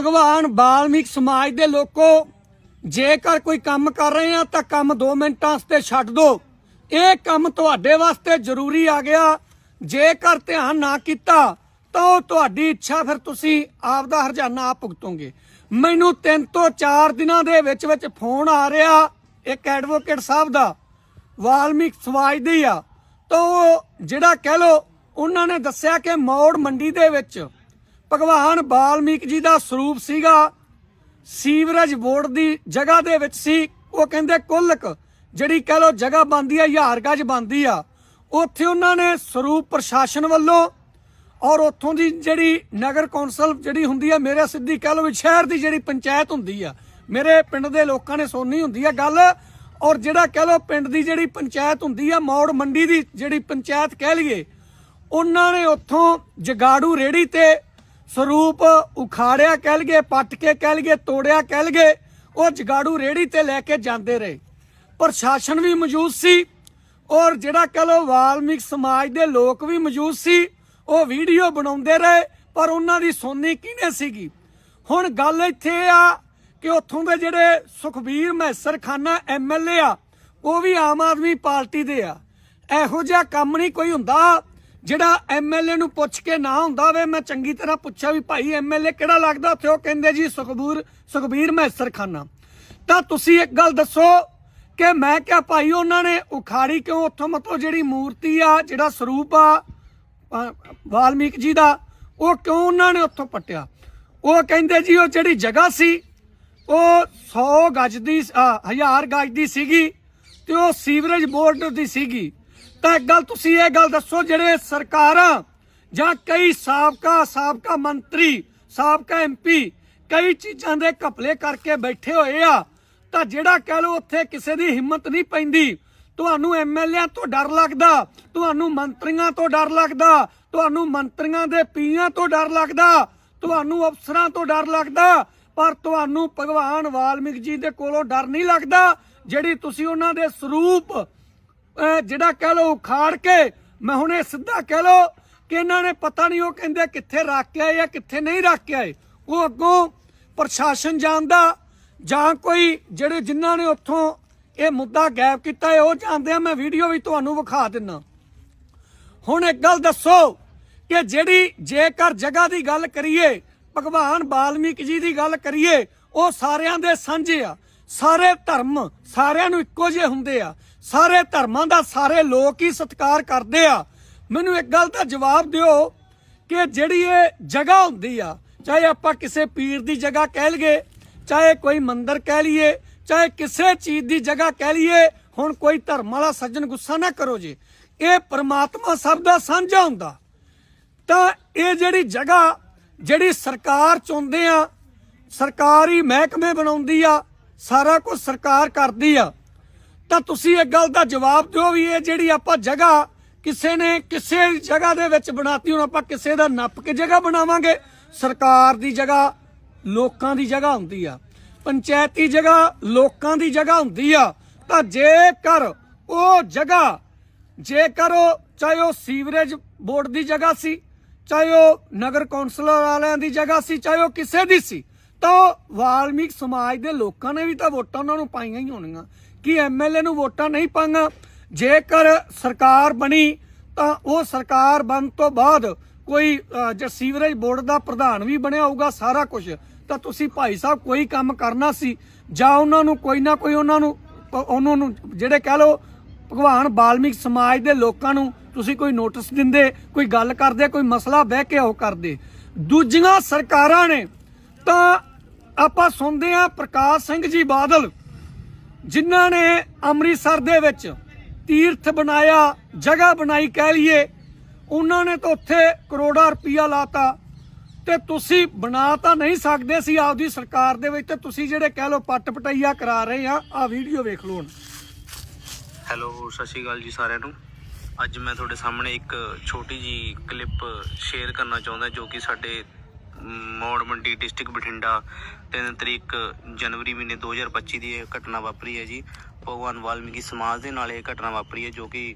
ਭਗਵਾਨ ਬਾਲਮੀਕ ਸਮਾਜ ਦੇ ਲੋਕੋ, ਜੇਕਰ ਕੋਈ ਕੰਮ ਕਰ ਰਹੇ ਆ, ਤਾਂ ਕੰਮ 2 ਮਿੰਟਾਂ ਵਾਸਤੇ ਛੱਡ ਦਿਓ ਇਹ ਕੰਮ ਤੁਹਾਡੇ ਵਾਸਤੇ ਜ਼ਰੂਰੀ ਆ ਗਿਆ। ਜੇਕਰ ਧਿਆਨ ਨਾ ਕੀਤਾ, ਤਾਂ ਉਹ ਤੁਹਾਡੀ ਇੱਛਾ ਫਿਰ ਤੁਸੀਂ ਆਪ ਦਾ ਹਰਜਾਨਾ ਆਪ ਭੁਗਤੋਗੇ। ਮੈਨੂੰ 3 ਤੋਂ 4 ਦਿਨਾਂ ਦੇ ਵਿੱਚ ਵਿੱਚ ਫੋਨ ਆ ਰਿਹਾ, ਇੱਕ ਐਡਵੋਕੇਟ ਸਾਹਿਬ ਦਾ ਵਾਲਮੀਕ ਸਮਾਜ ਦੀ ਆ। ਤਾਂ ਉਹ ਜਿਹੜਾ ਕਹਿ ਲੋ ਉਹਨਾਂ ਨੇ ਦੱਸਿਆ ਕਿ ਮੌੜ ਮੰਡੀ ਦੇ ਵਿੱਚ ਭਗਵਾਨ ਬਾਲਮੀਕ ਜੀ ਦਾ ਸਰੂਪ ਸੀਗਾ, ਸੀਵਰੇਜ ਬੋਰਡ ਦੀ ਜਗ੍ਹਾ ਦੇ ਵਿੱਚ ਸੀ। ਉਹ ਕਹਿੰਦੇ ਕੁੱਲਕ, ਜਿਹੜੀ ਕਹ ਲੋ ਜਗ੍ਹਾ ਬੰਦੀ ਆ ਹਜ਼ਾਰ ਗਜ ਬੰਦੀ ਆ, ਉੱਥੇ ਉਹਨਾਂ ਨੇ ਸਰੂਪ ਪ੍ਰਸ਼ਾਸਨ ਵੱਲੋਂ ਔਰ ਉੱਥੋਂ ਦੀ ਜਿਹੜੀ ਨਗਰ ਕੌਂਸਲ ਜਿਹੜੀ ਹੁੰਦੀ ਆ, ਮੇਰੇ ਸਿੱਧੀ ਕਹ ਲੋ ਸ਼ਹਿਰ ਦੀ ਜਿਹੜੀ ਪੰਚਾਇਤ ਹੁੰਦੀ ਆ, ਮੇਰੇ ਪਿੰਡ ਦੇ ਲੋਕਾਂ ਨੇ ਸੁਣਨੀ ਹੁੰਦੀ ਆ ਗੱਲ, ਔਰ ਜਿਹੜਾ ਕਹ ਲੋ ਪਿੰਡ ਦੀ ਜਿਹੜੀ ਪੰਚਾਇਤ ਹੁੰਦੀ ਆ, ਮੌੜ ਮੰਡੀ ਦੀ ਜਿਹੜੀ ਪੰਚਾਇਤ ਕਹਿ ਲਈਏ, ਉਹਨਾਂ ਨੇ ਉੱਥੋਂ ਜਗਾੜੂ ਰੇੜੀ ਤੇ ਸਰੂਪ ਉਖਾੜਿਆ ਕਹਿ ਲਈਏ, ਪੱਟ ਕੇ ਕਹਿ ਲਈਏ, ਤੋੜਿਆ ਕਹਿ ਲਈਏ, ਉਹ ਜਗਾੜੂ ਰੇੜੀ ਤੇ ਲੈ ਕੇ ਜਾਂਦੇ ਰਹੇ। ਪ੍ਰਸ਼ਾਸਨ ਵੀ ਮੌਜੂਦ ਸੀ ਔਰ ਜਿਹੜਾ ਕਹ ਲੋ ਵਾਲਮੀਕ ਸਮਾਜ ਦੇ ਲੋਕ ਵੀ ਮੌਜੂਦ ਸੀ, ਉਹ ਵੀਡੀਓ ਬਣਾਉਂਦੇ ਰਹੇ, ਪਰ ਉਹਨਾਂ ਦੀ ਸੋਨੀ ਕਿਹਨੇ ਸੀਗੀ? ਹੁਣ ਗੱਲ ਇੱਥੇ ਆ ਕਿ ਉੱਥੋਂ ਦੇ ਜਿਹੜੇ ਸੁਖਬੀਰ ਮਹਿਸਰ ਖਾਨਾ ਐਮਐਲਏ ਆ, ਉਹ ਵੀ ਆਮ ਆਦਮੀ ਪਾਰਟੀ ਦੇ ਆ। ਇਹੋ ਜਿਹਾ ਕੰਮ ਨਹੀਂ ਕੋਈ ਹੁੰਦਾ। ਜਿਹੜਾ ਐਮਐਲਏ ਨੂੰ ਪੁੱਛ ਕੇ ਨਾ ਹੁੰਦਾ ਵੇ ਮੈਂ ਚੰਗੀ ਤਰ੍ਹਾਂ ਪੁੱਛਿਆ ਵੀ ਭਾਈ ਐਮਐਲਏ ਕਿਹੜਾ ਲੱਗਦਾ? ਉੱਥੇ ਉਹ ਕਹਿੰਦੇ ਜੀ ਸੁਖਬੂਰ ਸੁਖਬੀਰ ਮੈਸਰ ਖਾਨਾ ਤਾਂ ਤੁਸੀਂ ਇੱਕ ਗੱਲ ਦੱਸੋ ਕਿ ਮੈਂ ਕਿਹਾ ਭਾਈ ਉਹਨਾਂ ਨੇ ਉਖਾੜੀ ਕਿਉਂ ਉੱਥੋਂ ਮਤਲਬ ਜਿਹੜੀ ਮੂਰਤੀ ਆ ਜਿਹੜਾ ਸਰੂਪ ਆ ਵਾਲਮੀਕ ਜੀ ਦਾ ਉਹ ਕਿਉਂ ਉਹਨਾਂ ਨੇ ਉੱਥੋਂ ਪੱਟਿਆ? ਉਹ ਕਹਿੰਦੇ ਜੀ ਉਹ ਜਿਹੜੀ ਜਗ੍ਹਾ ਸੀ ਉਹ 100 ਗਜ ਦੀ ਅ, 1000 ਗਜ ਦੀ ਸੀਗੀ ਤੇ ਉਹ ਸੀਵਰੇਜ ਬੋਰਡ ਦੀ ਸੀਗੀ। ਤਾਂ ਗੱਲ ਤੁਸੀਂ ਇਹ ਗੱਲ ਦੱਸੋ, ਜਿਹੜੇ ਸਰਕਾਰਾਂ ਜਾਂ ਕਈ ਸਾਬਕਾ ਸਾਬਕਾ ਮੰਤਰੀ, ਸਾਬਕਾ ਐਮਪੀ ਕਈ ਚੀਜ਼ਾਂ ਦੇ ਘਪਲੇ ਕਰਕੇ ਬੈਠੇ ਹੋਏ ਆ, ਤਾਂ ਜਿਹੜਾ ਕਹਿ ਲੋ ਉੱਥੇ ਕਿਸੇ ਦੀ ਹਿੰਮਤ ਨਹੀਂ ਪੈਂਦੀ, ਤੁਹਾਨੂੰ ਐਮਐਲਏ ਤੋਂ ਡਰ ਲੱਗਦਾ, ਤੁਹਾਨੂੰ ਮੰਤਰੀਆਂ ਤੋਂ ਡਰ ਲੱਗਦਾ, ਤੁਹਾਨੂੰ ਮੰਤਰੀਆਂ ਦੇ ਪੀਆਂ ਤੋਂ ਡਰ ਲੱਗਦਾ, ਤੁਹਾਨੂੰ ਅਫਸਰਾਂ ਤੋਂ ਡਰ ਲੱਗਦਾ, ਪਰ ਤੁਹਾਨੂੰ ਭਗਵਾਨ ਵਾਲਮੀਕ ਜੀ ਦੇ ਕੋਲੋਂ ਡਰ ਨਹੀਂ ਲੱਗਦਾ, ਜਿਹੜੀ ਤੁਸੀਂ ਉਹਨਾਂ ਦੇ ਸਰੂਪ ਜਿਹੜਾ ਕਹਿ ਲੋ ਉਖਾੜ ਕੇ, ਮੈਂ ਹੁਣ ਇਹ ਸਿੱਧਾ ਕਹਿ ਲੋ ਕਿ ਇਹਨਾਂ ਨੇ ਪਤਾ ਨਹੀਂ ਉਹ ਕਹਿੰਦੇ ਕਿੱਥੇ ਰੱਖ ਕੇ ਆਏ ਜਾਂ ਕਿੱਥੇ ਨਹੀਂ ਰੱਖ ਕੇ ਆਏ। ਉਹ ਅੱਗੋਂ ਪ੍ਰਸ਼ਾਸਨ ਜਾਣਦਾ ਜਾਂ ਕੋਈ ਜਿਹੜੇ ਜਿਨ੍ਹਾਂ ਨੇ ਉੱਥੋਂ ਇਹ ਮੁੱਦਾ ਗਾਇਬ ਕੀਤਾ ਹੈ, ਉਹ ਜਾਣਦੇ ਆ। ਮੈਂ ਵੀਡੀਓ ਵੀ ਤੁਹਾਨੂੰ ਵਿਖਾ ਦਿੰਨਾ। ਹੁਣ ਇੱਕ ਗੱਲ ਦੱਸੋ ਕਿ ਜਿਹੜੀ ਜੇਕਰ ਜਗ੍ਹਾ ਦੀ ਗੱਲ ਕਰੀਏ, ਭਗਵਾਨ ਵਾਲਮੀਕ ਜੀ ਦੀ ਗੱਲ ਕਰੀਏ, ਉਹ ਸਾਰਿਆਂ ਦੇ ਸਾਂਝੇ ਆ। ਸਾਰੇ ਧਰਮ ਸਾਰਿਆਂ ਨੂੰ ਇੱਕੋ ਜਿਹੇ ਹੁੰਦੇ ਆ। ਸਾਰੇ ਧਰਮਾਂ ਦਾ ਸਾਰੇ ਲੋਕ ਹੀ ਸਤਿਕਾਰ ਕਰਦੇ ਆ। ਮੈਨੂੰ ਇੱਕ ਗੱਲ ਦਾ ਜਵਾਬ ਦਿਓ ਕਿ ਜਿਹੜੀ ਇਹ ਜਗ੍ਹਾ ਹੁੰਦੀ ਆ, ਚਾਹੇ ਆਪਾਂ ਕਿਸੇ ਪੀਰ ਦੀ ਜਗ੍ਹਾ ਕਹਿ ਲਈਏ, ਚਾਹੇ ਕੋਈ ਮੰਦਿਰ ਕਹਿ ਲਈਏ, ਚਾਹੇ ਕਿਸੇ ਚੀਜ਼ ਦੀ ਜਗ੍ਹਾ ਕਹਿ ਲਈਏ, ਹੁਣ ਕੋਈ ਧਰਮ ਵਾਲਾ ਸੱਜਣ ਗੁੱਸਾ ਨਾ ਕਰੋ ਜੀ। ਇਹ ਪ੍ਰਮਾਤਮਾ ਸਭ ਦਾ ਸਾਂਝਾ ਹੁੰਦਾ। ਤਾਂ ਇਹ ਜਿਹੜੀ ਜਗ੍ਹਾ ਜਿਹੜੀ ਸਰਕਾਰ ਚੁਣਦੇ ਆ, ਸਰਕਾਰੀ ਮਹਿਕਮੇ ਬਣਾਉਂਦੀ ਆ, ਸਾਰਾ ਕੁਝ ਸਰਕਾਰ ਕਰਦੀ ਆ ਤਾਂ ਤੁਸੀਂ ਇੱਕ ਗੱਲ ਦਾ ਜਵਾਬ ਦਿਓ ਵੀ ਇਹ ਜਿਹੜੀ ਆਪਾਂ ਜਗ੍ਹਾ ਕਿਸੇ ਨੇ ਕਿਸੇ ਜਗ੍ਹਾ ਦੇ ਵਿੱਚ ਬਣਾਤੀ, ਹੁਣ ਆਪਾਂ ਕਿਸੇ ਦਾ ਨੱਪ ਕੇ ਜਗ੍ਹਾ ਬਣਾਵਾਂਗੇ। ਸਰਕਾਰ ਦੀ ਜਗ੍ਹਾ, ਲੋਕਾਂ ਦੀ ਜਗ੍ਹਾ ਹੁੰਦੀ ਆ। ਪੰਚਾਇਤੀ ਜਗ੍ਹਾ, ਲੋਕਾਂ ਦੀ ਜਗ੍ਹਾ ਹੁੰਦੀ ਆ। ਤਾਂ ਜੇਕਰ ਉਹ ਜਗ੍ਹਾ, ਜੇਕਰ ਉਹ ਚਾਹੇ ਉਹ ਸੀਵਰੇਜ ਬੋਰਡ ਦੀ ਜਗ੍ਹਾ ਸੀ, ਚਾਹੇ ਉਹ ਨਗਰ ਕੌਂਸਲਰ ਵਾਲਿਆਂ ਦੀ ਜਗ੍ਹਾ ਸੀ, ਚਾਹੇ ਉਹ ਕਿਸੇ ਦੀ ਸੀ ਤਾਂ ਉਹ ਵਾਲਮੀਕ ਸਮਾਜ ਦੇ ਲੋਕਾਂ ਨੇ ਵੀ ਤਾਂ ਵੋਟਾਂ ਉਹਨਾਂ ਨੂੰ ਪਾਈਆਂ ਹੀ ਹੋਣੀਆਂ। ਕਿ ਐਮਐਲਏ ਨੂੰ ਵੋਟਾਂ ਨਹੀਂ ਪਾਈਆਂ? ਜੇਕਰ ਸਰਕਾਰ ਬਣੀ ਤਾਂ ਉਹ ਸਰਕਾਰ ਬਣ ਤੋਂ ਬਾਅਦ ਕੋਈ ਅਹ, ਜੇ ਸੀਵਰੇਜ ਬੋਰਡ ਦਾ ਪ੍ਰਧਾਨ ਵੀ ਬਣਿਆ ਹੋਊਗਾ ਸਾਰਾ ਕੁਝ ਤਾਂ ਤੁਸੀਂ ਭਾਈ ਸਾਹਿਬ ਕੋਈ ਕੰਮ ਕਰਨਾ ਸੀ? ਜਾਂ ਉਹਨਾਂ ਨੂੰ ਕੋਈ ਨਾ ਕੋਈ ਉਹਨਾਂ ਨੂੰ ਉਹਨਾਂ ਨੂੰ ਜਿਹੜੇ ਕਹਿ ਲਓ ਭਗਵਾਨ ਵਾਲਮੀਕ ਸਮਾਜ ਦੇ ਲੋਕਾਂ ਨੂੰ ਤੁਸੀਂ ਕੋਈ ਨੋਟਿਸ ਦਿੰਦੇ ਕੋਈ ਗੱਲ ਕਰਦੇ ਕੋਈ ਮਸਲਾ ਬਹਿ ਕੇ ਉਹ ਕਰਦੇ। ਦੂਜੀਆਂ ਸਰਕਾਰਾਂ ਨੇ ਤਾਂ ਆਪਾਂ ਸੁਣਦੇ ਹਾਂ ਪ੍ਰਕਾਸ਼ ਸਿੰਘ ਜੀ ਬਾਦਲ, ਜਿਨ੍ਹਾਂ ਨੇ ਅੰਮ੍ਰਿਤਸਰ ਦੇ ਵਿੱਚ ਤੀਰਥ ਬਣਾਇਆ, ਜਗ੍ਹਾ ਬਣਾਈ ਕਹਿ ਲਈਏ। ਉਹਨਾਂ ਨੇ ਤਾਂ ਉੱਥੇ ਕਰੋੜਾ ਰੁਪਈਆ ਲਾਤਾ। ਤੇ ਤੁਸੀਂ ਬਣਾ ਤਾਂ ਨਹੀਂ ਸਕਦੇ ਸੀ ਆਪਦੀ ਸਰਕਾਰ ਦੇ ਵਿੱਚ, ਤੇ ਤੁਸੀਂ ਜਿਹੜੇ ਕਹਿ ਲਓ ਪੱਟ ਪਟਈਆ ਕਰਾ ਰਹੇ ਆ ਆ ਵੀਡੀਓ ਵੇਖ ਲਓ ਹੁਣ। ਹੈਲੋ, ਸਤਿ ਸ਼੍ਰੀ ਅਕਾਲ ਜੀ ਸਾਰਿਆਂ ਨੂੰ। ਅੱਜ ਮੈਂ ਤੁਹਾਡੇ ਸਾਹਮਣੇ ਇੱਕ ਛੋਟੀ ਜੀ ਕਲਿੱਪ ਸ਼ੇਅਰ ਕਰਨਾ ਚਾਹੁੰਦਾ, ਜੋ ਕਿ ਸਾਡੇ ਮੌੜ ਮੰਡੀ ਡਿਸਟ੍ਰਿਕਟ ਬਠਿੰਡਾ। 3 ਤਰੀਕ ਜਨਵਰੀ ਮਹੀਨੇ 2025 ਦੀ ਇਹ ਘਟਨਾ ਵਾਪਰੀ ਹੈ ਜੀ। ਭਗਵਾਨ ਵਾਲਮੀਕੀ ਸਮਾਜ ਦੇ ਨਾਲ ਇਹ ਘਟਨਾ ਵਾਪਰੀ ਹੈ ਜੋ ਕਿ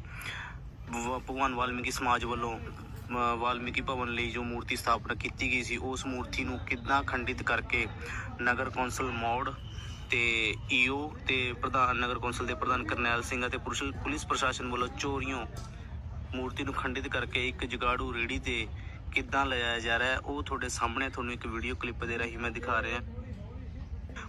ਭਗਵਾਨ ਵਾਲਮੀਕੀ ਸਮਾਜ ਵੱਲੋਂ ਵਾਲਮੀਕੀ ਭਵਨ ਲਈ ਜੋ ਮੂਰਤੀ ਸਥਾਪਨਾ ਕੀਤੀ ਗਈ ਸੀ, ਉਸ ਮੂਰਤੀ ਨੂੰ ਕਿੱਦਾਂ ਖੰਡਿਤ ਕਰਕੇ ਨਗਰ ਕੌਂਸਲ ਮੌੜ ਤੇ ਈਓ ਤੇ ਪ੍ਰਧਾਨ, ਨਗਰ ਕੌਂਸਲ ਦੇ ਪ੍ਰਧਾਨ ਕਰਨੈਲ ਸਿੰਘ ਅਤੇ ਪੁਲਿਸ ਪੁਲਿਸ ਪ੍ਰਸ਼ਾਸਨ ਵੱਲੋਂ ਚੋਰੀਆਂ ਮੂਰਤੀ ਨੂੰ ਖੰਡਿਤ ਕਰਕੇ ਇੱਕ ਜਗਾੜੂ ਰੇੜੀ ਤੇ ਕਿੱਦਾਂ ਲਿਜਾਇਆ ਜਾ ਰਿਹਾ ਹੈ, ਉਹ ਤੁਹਾਡੇ ਸਾਹਮਣੇ ਤੁਹਾਨੂੰ ਇੱਕ ਵੀਡੀਓ ਕਲਿੱਪ ਦੇ ਰਾਹੀਂ ਮੈਂ ਦਿਖਾ ਰਿਹਾ।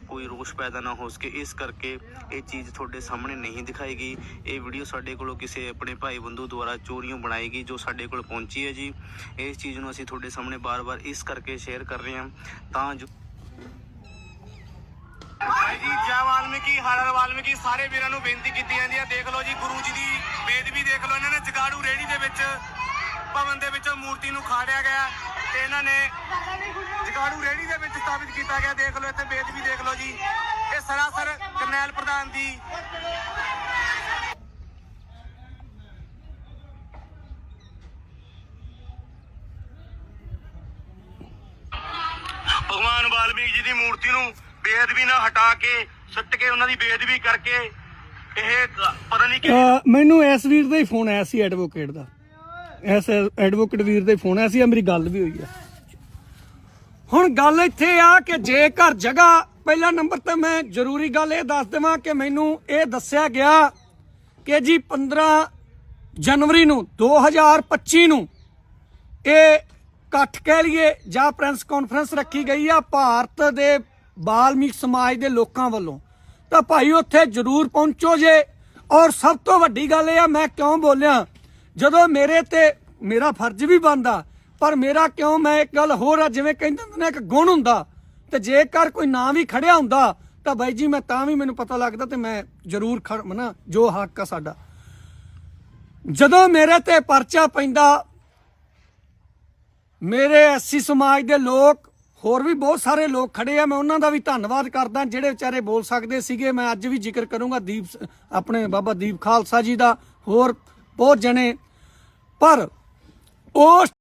ਕੋਈ ਰੋਸ਼ ਪੈਦਾ ਨਾ ਹੋ ਸਕੇ, ਇਸ ਕਰਕੇ ਇਹ ਚੀਜ਼ ਤੁਹਾਡੇ ਸਾਹਮਣੇ ਨਹੀਂ ਦਿਖਾਈ ਗਈ। ਇਹ ਵੀਡੀਓ ਸਾਡੇ ਕੋਲੋਂ ਕਿਸੇ ਆਪਣੇ ਭਾਈ ਬੰਧੂ ਦੁਆਰਾ ਚੋਰੀਆਂ ਬਣਾਈ ਗਈ, ਜੋ ਸਾਡੇ ਕੋਲ ਪਹੁੰਚੀ ਹੈ ਜੀ। ਇਸ ਚੀਜ਼ ਨੂੰ ਅਸੀਂ ਤੁਹਾਡੇ ਸਾਹਮਣੇ ਬਾਰ-ਬਾਰ ਇਸ ਕਰਕੇ ਸ਼ੇਅਰ ਕਰ ਰਹੇ ਹਾਂ, ਤਾਂ ਜੋ ਭਾਈ ਜੀ, ਜੈ ਵਾਲਮੀਕੀ ਹਰ ਵਾਲਮੀਕੀ, ਸਾਰੇ ਵੀਰਾਂ ਨੂੰ ਬੇਨਤੀ ਕੀਤੀ ਜਾਂਦੀ ਹੈ। ਦੇਖ ਲਓ ਜੀ, ਗੁਰੂ ਜੀ ਦੀ ਬੇਦਬੀ ਦੇਖ ਲਓ, ਇਹਨਾਂ ਨੇ ਜਗਾੜੂ ਰੇੜੀ ਦੇ ਵਿੱਚ ਭਵਨ ਦੇ ਵਿੱਚ ਮੂਰਤੀ ਨੂੰ ਖਾੜਿਆ ਗਿਆ ਤੇ ਇਹਨਾਂ ਨੇ ਜਗਾੜੂ ਰੇੜੀ ਦੇ ਵਿੱਚ ਸਥਾਪਿਤ ਕੀਤਾ ਗਿਆ। ਦੇਖ ਲਓ, ਇੱਥੇ ਬੇਦਬੀ ਦੇਖ ਲਓ ਜੀ। ਇਹ ਸਰਾਸਰ ਕਰਨੈਲ ਪ੍ਰਧਾਨ ਦੀ ਭਗਵਾਨ ਵਾਲਮੀਕ ਜੀ ਦੀ ਮੂਰਤੀ ਨੂੰ ਬੇਅਦਬੀ ਨਾਲ ਹਟਾ ਕੇ, ਸੁੱਟ ਕੇ ਉਹਨਾਂ ਦੀ ਬੇਅਦਬੀ ਕਰਕੇ, ਇਹ ਪਤਾ ਨਹੀਂ ਕਿ ਮੈਨੂੰ ਇਸ ਵੀਰ ਦਾ ਹੀ ਫੋਨ ਆਇਆ ਸੀ ਐਡਵੋਕੇਟ ਦਾ। ਐਸ ਐਡਵੋਕੇਟ ਵੀਰ ਦੇ ਫੋਨ ਆਇਆ ਸੀ ਆ ਮੇਰੀ ਗੱਲ ਵੀ ਹੋਈ ਆ। ਹੁਣ ਗੱਲ ਇੱਥੇ ਆ ਕਿ ਜੇਕਰ ਜਗ੍ਹਾ, ਪਹਿਲਾ ਨੰਬਰ ਤੇ ਮੈਂ ਜ਼ਰੂਰੀ ਗੱਲ ਇਹ ਦੱਸ ਦੇਵਾਂ ਕਿ ਮੈਨੂੰ ਇਹ ਦੱਸਿਆ ਗਿਆ ਕਿ ਜੀ 15 ਜਨਵਰੀ ਨੂੰ 2025 ਨੂੰ ਇਹ ਇਕੱਠ ਕਹਿ ਲਈਏ ਜਾਂ ਪ੍ਰੈਸ ਕਾਨਫਰੰਸ ਰੱਖੀ ਗਈ ਆ ਭਾਰਤ ਦੇ ਬਾਲਮੀਕ ਸਮਾਜ ਦੇ ਲੋਕਾਂ ਵੱਲੋਂ। ਤਾਂ ਭਾਈ ਉੱਥੇ ਜ਼ਰੂਰ ਪਹੁੰਚੋ ਜੇ। ਔਰ ਸਭ ਤੋਂ ਵੱਡੀ ਗੱਲ ਇਹ ਆ, ਮੈਂ ਕਿਉਂ ਬੋਲਿਆ? ਜਦੋਂ ਮੇਰੇ ਤੇ ਮੇਰਾ ਫਰਜ਼ ਵੀ ਬਣਦਾ, ਪਰ ਮੇਰਾ ਕਿਉਂ ਮੈਂ ਇੱਕ ਗੱਲ ਹੋਰ ਆ, ਜਿਵੇਂ ਕਹਿੰਦੇ ਹੁੰਦੇ ਨੇ, ਇੱਕ ਗੁਣ ਹੁੰਦਾ। ਤੇ ਜੇਕਰ ਕੋਈ ਨਾਂ ਵੀ ਖੜਿਆ ਹੁੰਦਾ, ਤਾਂ ਬਾਈ ਜੀ ਮੈਂ ਤਾਂ ਵੀ ਮੈਨੂੰ ਪਤਾ ਲੱਗਦਾ ਤੇ ਮੈਂ ਜ਼ਰੂਰ ਖੜ ਮਨਾ ਜੋ ਹੱਕ ਆ ਸਾਡਾ। ਜਦੋਂ ਮੇਰੇ ਤੇ ਪਰਚਾ ਪੈਂਦਾ, ਮੇਰੇ ਐਸਸੀ ਸਮਾਜ ਦੇ ਲੋਕ, ਹੋਰ ਵੀ ਬਹੁਤ ਸਾਰੇ ਲੋਕ ਖੜੇ ਆ, ਮੈਂ ਉਹਨਾਂ ਦਾ ਵੀ ਧੰਨਵਾਦ ਕਰਦਾ, ਜਿਹੜੇ ਵਿਚਾਰੇ ਬੋਲ ਸਕਦੇ ਸੀਗੇ। ਮੈਂ ਅੱਜ ਵੀ ਜ਼ਿਕਰ ਕਰੂੰਗਾ ਦੀਪ ਆਪਣੇ ਬਾਬਾ ਦੀਪ ਖਾਲਸਾ ਜੀ ਦਾ, ਹੋਰ ਬਹੁਤ ਜਣੇ ਪਰ ਉਸ